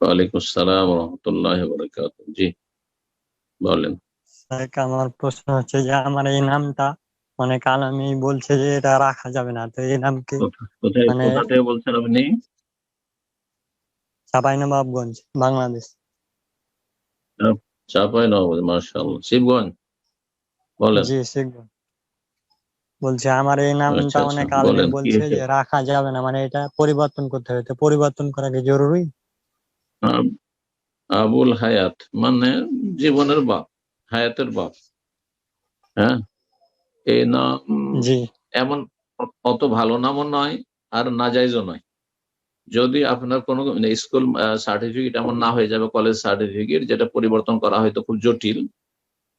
ওয়ালাইকুম আসসালাম রহমতুল্লাহ বরকাত জি বলেন। আমার প্রশ্ন হচ্ছে যে আমার এই নামটা অনেক আলামি বলছে যে এটা রাখা যাবে না তো এই নামকে মানে- কোথা থেকে বলছেন আপনি? চাঁপাইনবাবগঞ্জ বাংলাদেশ। চাপাই নবাব মার্শাল্লাহ শিবগঞ্জ বলেন। জি শিখব বলছে আমার এই নামটা অনেক কি বলছে যে রাখা যাবে না মানে এটা পরিবর্তন করতে হবে তো পরিবর্তন করা কি জরুরি? আবুল হায়াত মানে জীবনের বাপ হায়াতের বাপ। হ্যাঁ? এই নাম এমন অত ভালো নামও নয় আর নাজাইজও নয়। যদি আপনার কোনো মানে স্কুল সার্টিফিকেট এমন না হয়ে যাবে কলেজ সার্টিফিকেট যেটা পরিবর্তন করা হয়তো খুব জটিল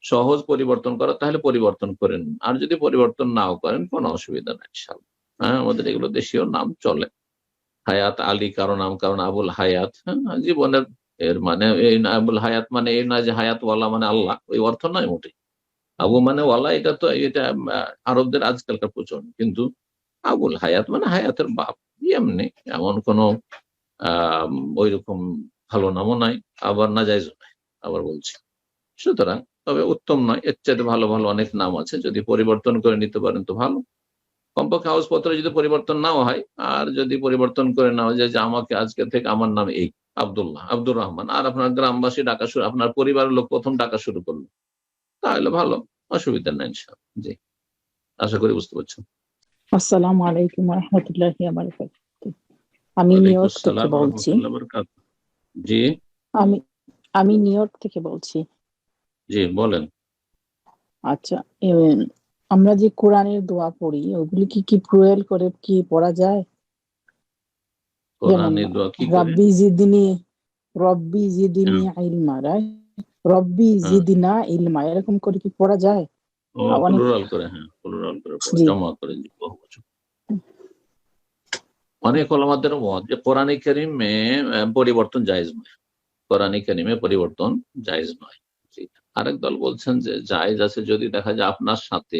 সহজ পরিবর্তন করা তাহলে পরিবর্তন করেন আর যদি পরিবর্তন নাও করেন কোনো অসুবিধা নাই হ্যাঁ আমাদের এগুলো দেশীয় নাম চলে। হায়াত আলী কারও নাম, কারণ আবুল হায়াত হ্যাঁ জীবনের এর মানে এই আবুল হায়াত মানে এই না যে হায়াত ওয়ালা মানে আল্লাহ, ওই অর্থ নয় মোটে আবু মানে ওয়ালা, এটা তো এটা আরবদের আজকালকার প্রচলন, কিন্তু আবুল হায়াত মানে হায়াতের বাপ, এমনি, এমন কোনো আহ ওই রকম ভালো নামও নাই, আবার না যাইজ নাই, আবার বলছি। সুতরাং তবে উত্তম নয়, এর চাইতে ভালো ভালো অনেক নাম আছে, যদি পরিবর্তন করে নিতে পারেন তো ভালো। কমপক্ষে কাগজপত্র যদি পরিবর্তন নাও হয় আর যদি পরিবর্তন করে নাও যায় যে আমাকে আজকে থেকে আমার নাম এই আবদুল্লাহ আব্দুর রহমান আর আপনার গ্রামবাসী ডাকা শুরু আপনার পরিবারের লোক প্রথম ডাকা শুরু করল তাহলে ভালো অসুবিধা নেই জি আশা করি বুঝতে পারছেন আসসালামু আলাইকুম রহমতুল্লাহি আমি ওয়ালাইকুম নিউ ইয়র্ক থেকে বলছি। জি। আমি আমি নিউ ইয়র্ক থেকে বলছি। জি বলেন। আচ্ছা আমরা যে কোরআনের দোয়া পড়ি ওগুলি কি কি প্রয়োগ করে কি পড়া যায়? কোরআনে দোয়া কি রব্বি জিদিনি রব্বি জিদিনি ইলমা? রব্বি। জিদিনা ইলমা এরকম করে কি পড়া যায়? অনেক- প্লুরাল করে হ্যাঁ প্লুরাল করে জমা করে অনেক ওলামাদের মত যে কোরআনে কারিমে পরিবর্তন জায়েজ নয়। কোরআনে কারিমে পরিবর্তন জায়েজ নয়। আরেক দল বলছেন যে জায়েজ আছে যদি দেখা যায় আপনার সাথে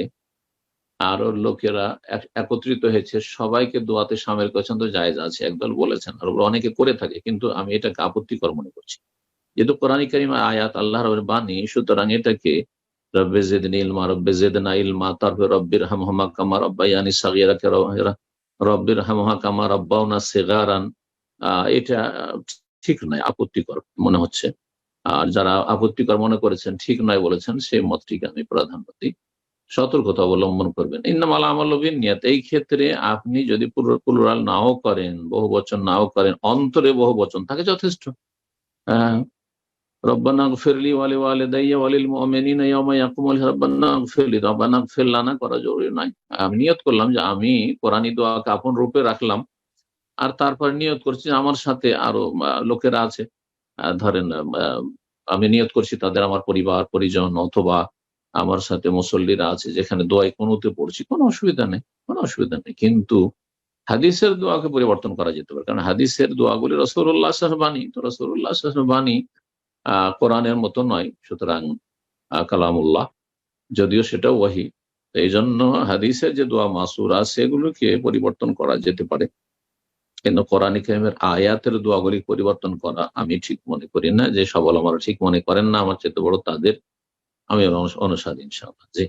আরও লোকেরা এক- একত্রিত হয়েছে, সবাইকে দোয়াতে সামিল করেছেন তো জায়েজ আছে, একদল বলেছেন, আর অনেকে করে থাকে, কিন্তু আমি এটাকে আপত্তিকর মনে করছি। যেহেতু কোরআন করিম আয়াত আল্লাহ রবের বাণী, সুতরাং এটাকে রব্বে জেদিন ইলমা, রব্বে জেদনা ইলমা, তারপরে রব্বির হামহমা কামা রব্বাইয়ানি সাগিরাকে র- রব্বির হামহা কামা রব্বাউনা সেগারান এটা ঠিক নয়, আপত্তিকর মনে হচ্ছে। আর যারা আপত্তিকর মনে করেছেন, ঠিক নয় বলেছেন, সেই মতটিকে আমি প্রাধান্য দিই সতর্কতা অবলম্বন করবেন। ইন্নামাল আমল নিয়াত এই ক্ষেত্রে আপনি যদি পুরুরাল নাও করেন, বহু বচন নাও করেন, অন্তরে বহু বচন থাকে যথেষ্ট। রব্বানা ফিরলি ওয়ালি ওয়ালিদাইয়া ওয়ালিল মুমিনিনা ইয়াউমা ইয়াকুমুল রব্বানা ফিরলি রব্বানা ফির লানা, করা জরুরি নয়। আমি নিয়ত করলাম যে আমি কোরআনী দোয়াকে আপন রূপে রাখলাম, আর তারপর নিয়ত করছি আমার সাথে আরও লোকেরা আছে। ধরেন আমি নিয়ত করছি তাদের আমার পরিবার, পরিজন, অথবা আমার সাথে মুসল্লিরা আছে, যেখানে দোয়াই কোনোতে পড়ছি, কোনো অসুবিধা নেই, কোনো অসুবিধা নেই। কিন্তু হাদিসের দোয়াকে পরিবর্তন করা যেতে পারে। কারণ হাদিসের দোয়াগুলি রসুল্লাহ বাণী। তো রসুল্লাহ বাণী আহ কোরআনের মতো নয়, সুতরাং কালামুল্লাহ। যদিও সেটা ওয়াহি। এই জন্য হাদিসের যে দোয়া মাসুরা সেগুলোকে পরিবর্তন করা যেতে পারে। কিন্তু কোরআন কারিমের আয়াতের দোয়াগুলি পরিবর্তন করা আমি ঠিক মনে করি না। যে সবল আমার ঠিক মনে করেন না, আমার চেয়ে বড় তাদের আমি অনুসারী ইনশাআল্লাহ জি।